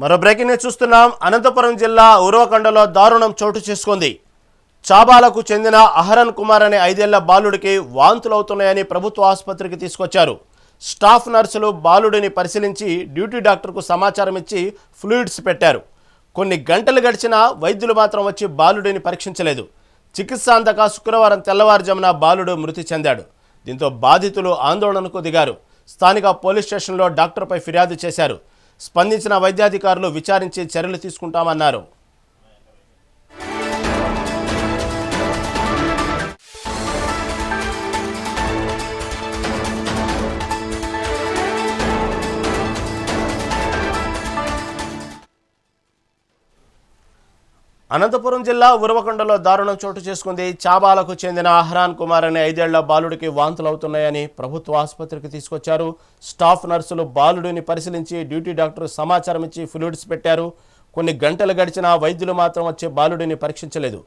మరో breaking news చూస్తున్నాం. అనంతపురం జిల్లా ఉరవకొండలో దారుణం చోటు చేసుకుంది. చాబాలకు చెందిన అహరన్ కుమార్ అనే ఐదేళ్ళ బాలుడికి వాంతులు అవుతున్నాయని ప్రభుత్వ ఆసుపత్రికి తీసుకొచ్చారు. స్టాఫ్ నర్సులు బాలుడిని పరిశీలించి డ్యూటీ డాక్టర్కు సమాచారం ఇచ్చి ఫ్లూయిడ్స్ పెట్టారు. కొన్ని గంటలు గడిచినా వైద్యులు మాత్రం వచ్చి బాలుడిని పరీక్షించలేదు. చికిత్స అందక శుక్రవారం తెల్లవారుజామున బాలుడు మృతి చెందాడు. దీంతో బాధితులు ఆందోళనకు దిగారు. స్థానిక పోలీస్ స్టేషన్లో డాక్టర్పై ఫిర్యాదు చేశారు. స్పందించిన వైద్యాధికారులు విచారించి చర్యలు తీసుకుంటామన్నారు. అనంతపురం జిల్లా ఉరవకొండలో దారుణం చోటు చేసుకుంది. చాబాలకు చెందిన అహ్రాన్ కుమార్ అనే ఐదేళ్ళ బాలుడికి వాంతులవుతున్నాయని ప్రభుత్వ ఆసుపత్రికి తీసుకొచ్చారు. స్టాఫ్ నర్సులు బాలుడిని పరిశీలించి డ్యూటీ డాక్టర్ సమాచారం ఇచ్చి ఫ్లూయిడ్స్ పెట్టారు. కొన్ని గంటలు గడిచినా వైద్యులు మాత్రం వచ్చి బాలుడిని పరీక్షించలేదు.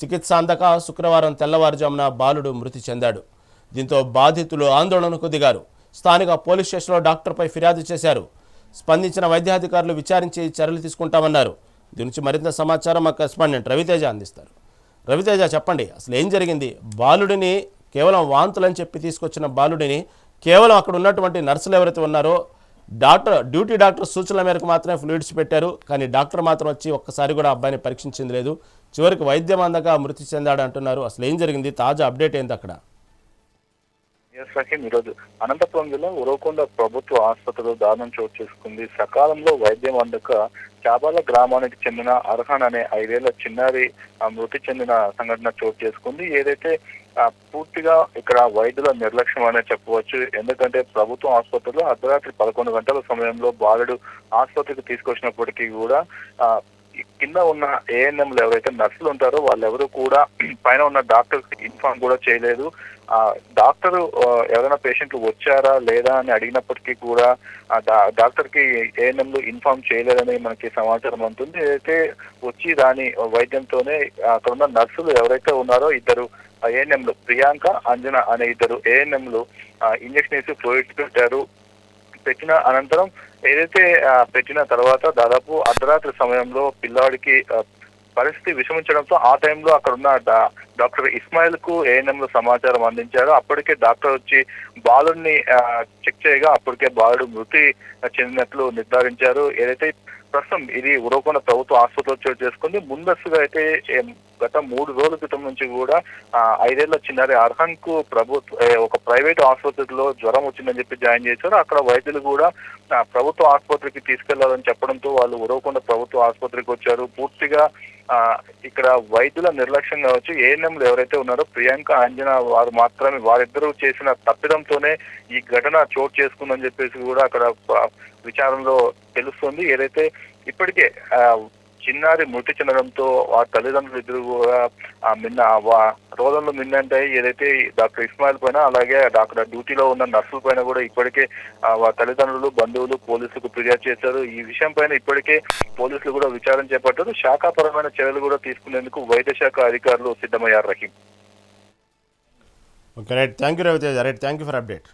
చికిత్స అందక శుక్రవారం తెల్లవారుజామున బాలుడు మృతి చెందాడు. దీంతో బాధితులు ఆందోళనకు దిగారు. స్థానిక పోలీస్ స్టేషన్లో డాక్టర్పై ఫిర్యాదు చేశారు. స్పందించిన వైద్యాధికారులు విచారించి చర్యలు తీసుకుంటామన్నారు. దీని నుంచి మరింత సమాచారం మా కరెస్పాండెంట్ రవితేజ అందిస్తారు. రవితేజ చెప్పండి అసలు ఏం జరిగింది? బాలుడిని కేవలం వాంతులని చెప్పి తీసుకొచ్చిన బాలుడిని కేవలం అక్కడ ఉన్నటువంటి నర్సులు ఎవరైతే ఉన్నారో డాక్టర్ డ్యూటీ డాక్టర్ సూచనల మేరకు మాత్రమే ఫ్లూయిడ్స్ పెట్టారు. కానీ డాక్టర్ మాత్రం వచ్చి ఒక్కసారి కూడా అబ్బాయిని పరీక్షించింది లేదు. చివరికి వైద్యం అందక మృతి చెందాడు అంటున్నారు. అసలు ఏం జరిగింది? తాజా అప్డేట్ ఏంది అక్కడ? ఎస్ ఈరోజు అనంతపురం జిల్లా ఉరవకొండ ప్రభుత్వ ఆసుపత్రిలో దారుణం చోటు చేసుకుంది. సకాలంలో వైద్యం అందక చాబాల గ్రామానికి చెందిన అర్హన్ అనే ఐదేళ్ళ చిన్నారి మృతి చెందిన సంఘటన చోటు చేసుకుంది. ఏదైతే పూర్తిగా ఇక్కడ వైద్యుల నిర్లక్ష్యం అనే చెప్పవచ్చు. ఎందుకంటే ప్రభుత్వ ఆసుపత్రిలో అర్ధరాత్రి పదకొండు గంటల సమయంలో బాలుడు ఆసుపత్రికి తీసుకొచ్చినప్పటికీ కూడా కింద ఉన్న ఏఎన్ఎంలు ఎవరైతే నర్సులు ఉంటారో వాళ్ళెవరు కూడా పైన ఉన్న డాక్టర్ ఇన్ఫార్మ్ కూడా చేయలేదు. ఆ డాక్టర్ ఎవరైనా పేషెంట్లు వచ్చారా లేదా అని అడిగినప్పటికీ కూడా ఆ డాక్టర్కి ఏఎన్ఎంలు ఇన్ఫార్మ్ చేయలేదని మనకి సమాచారం ఉంటుంది ఏదైతే వచ్చి దాని వైద్యంతోనే అక్కడ ఉన్న నర్సులు ఎవరైతే ఉన్నారో ఇద్దరు ఏఎన్ఎంలు ప్రియాంక అంజన అనే ఇద్దరు ఏఎన్ఎంలు ఇంజక్షన్ వేసి ఫ్లూయిడ్స్ పెట్టారు పెట్టిన అనంతరం ఏదైతే పెట్టిన తర్వాత దాదాపు అర్ధరాత్రి సమయంలో పిల్లాడికి పరిస్థితి విషమించడంతో ఆ టైంలో అక్కడ ఉన్న డాక్టర్ ఇస్మాయిల్కు ఏఎన్ఎం లో సమాచారం అందించారు. అప్పటికే డాక్టర్ వచ్చి బాలుడిని చెక్ చేయగా అప్పటికే బాలుడు మృతి చెందినట్లు నిర్ధారించారు. ఏదైతే ప్రస్తుతం ఇది ఉరవకొండ ప్రభుత్వ ఆసుపత్రిలో చోటు చేసుకుంది. ముందస్తుగా అయితే గత మూడు రోజుల క్రితం నుంచి కూడా ఐదేళ్ళ చిన్నారి అర్హన్కు ప్రభుత్వ ఒక ప్రైవేట్ ఆసుపత్రిలో జ్వరం వచ్చిందని చెప్పి జాయిన్ చేశారు. అక్కడ వైద్యులు కూడా ప్రభుత్వ ఆసుపత్రికి తీసుకెళ్ళాలని చెప్పడంతో వాళ్ళు ఉరవకొండ ప్రభుత్వ ఆసుపత్రికి వచ్చారు. పూర్తిగా ఇక్కడ వైద్యుల నిర్లక్ష్యం కావచ్చు ఏఎన్ఎంలు ఎవరైతే ఉన్నారో ప్రియాంక అంజనా వారు మాత్రమే వారిద్దరూ చేసిన తప్పిదంతోనే ఈ ఘటన చోటు చేసుకుందని చెప్పేసి కూడా అక్కడ విచారంలో విచారణలో తెలుస్తుంది. ఏదైతే ఇప్పటికే ఆ, చిన్నారి మృతి చెందడంతో ఆ తల్లిదండ్రులు ఇద్దరు కూడా ఆ మిన్న వా- రోదంలో మిన్నంటాయి ఏదైతే డాక్టర్ ఇస్మాయిల్ పైన అలాగే డాక్టర్ డ్యూటీలో ఉన్న నర్సుల పైన కూడా ఇప్పటికే తల్లిదండ్రులు బంధువులు పోలీసులకు ఫిర్యాదు చేశారు. ఈ విషయం పైన ఇప్పటికే పోలీసులు కూడా విచారణ చేపట్టారు. శాఖాపరమైన చర్యలు కూడా తీసుకునేందుకు వైద్య శాఖ అధికారులు సిద్ధమయ్యారు Rahim. Okay right thank you Raviteja right thank you for update